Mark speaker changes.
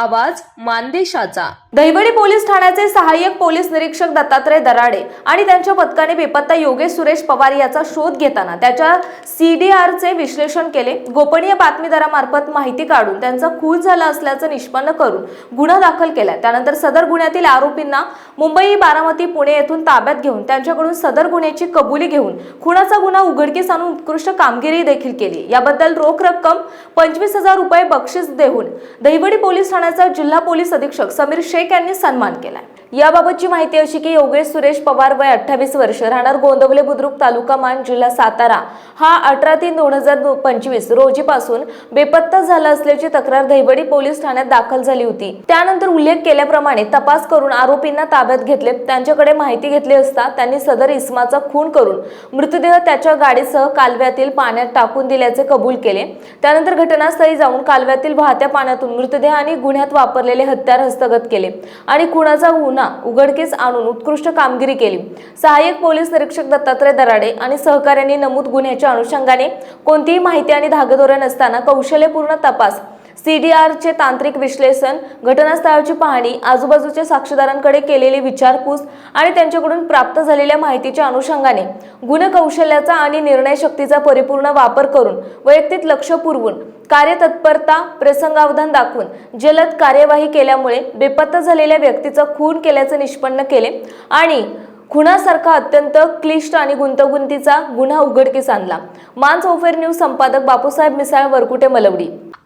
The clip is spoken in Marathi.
Speaker 1: आवाज मानदेशाचा.
Speaker 2: दहिवडी पोलीस ठाण्याचे सहाय्यक पोलीस निरीक्षक दत्तात्रय दराडे आणि त्यांच्या पथकाने बेपत्ता योगेश सुरेश पवार याचा शोध घेताना त्याच्या सीडीआरचे विश्लेषण केले. गोपनीय बातमीदारामार्फत माहिती काढून त्यांचा खून झाला असल्याचं निष्पन्न करून गुन्हा दाखल केला. त्यानंतर सदर गुन्ह्यातील आरोपींना मुंबई बारामती पुणे येथून ताब्यात घेऊन त्यांच्याकडून सदर गुन्ह्याची कबुली घेऊन खुनाचा गुन्हा उघडकीस आणून उत्कृष्ट कामगिरी देखील केली. याबद्दल रोख रक्कम पंचवीस हजार रुपये बक्षीस देऊन दहिवडी पोलीस ठाण्याचा जिल्हा पोलीस अधीक्षक समीर शेख यांनी सन्मान केला याबाबतची माहिती अशी की योगेश सुरेश पवार वय अठ्ठावीस वर्ष राहणार गोंदवले बुद्रुक तालुका मान जिल्हा सातारा. हा अठरा तीन दोन हजार पंचवीस रोजीपासून बेपत्ता झाला असल्याची तक्रार दैवडी पोलीस ठाण्यात दाखल झाली होती. त्यानंतर उल्लेख केल्याप्रमाणे तपास करून आरोपींना ताब्यात घेतले त्यांच्याकडे माहिती घेतली असता त्यांनी सदर इस्माचा खून करून मृतदेह त्याच्या गाडीसह कालव्यातील पाण्यात टाकून दिल्याचे कबूल केले. त्यानंतर घटनास्थळी जाऊन कालव्यातील वाहत्या पाण्यातून मृतदेह आणि गुन्ह्यात वापरलेले हत्यार हस्तगत केले आणि खुनाचा गुन्हा उघडकीस आणून उत्कृष्ट कामगिरी केली. सहाय्यक पोलीस निरीक्षक दत्तात्रय दराडे आणि सहकाऱ्यांनी नमूद गुन्ह्याच्या अनुषंगाने कोणतीही माहिती आणि धागेदोरे नसताना कौशल्यपूर्ण तपास सीडीआरचे तांत्रिक विश्लेषण घटनास्थळाची पाहणी आजूबाजूच्या साक्षीदारांकडे केलेली विचारपूस आणि त्यांच्याकडून प्राप्त झालेल्या माहितीच्या अनुषंगाने गुणकौशल्याचा आणि निर्णय शक्तीचा परिपूर्ण वापर करून वैयक्तिक लक्ष पुरवून कार्यतत्परता प्रसंगावधान दाखवून जलद कार्यवाही केल्यामुळे बेपत्ता झालेल्या व्यक्तीचा खून केल्याचे निष्पन्न केले आणि खुणासारखा अत्यंत क्लिष्ट आणि गुंतगुंतीचा गुन्हा उघडकीस आणला. मान चौफेर न्यूज संपादक बापूसाहेब मिसाळ वरकुटे मलवडी.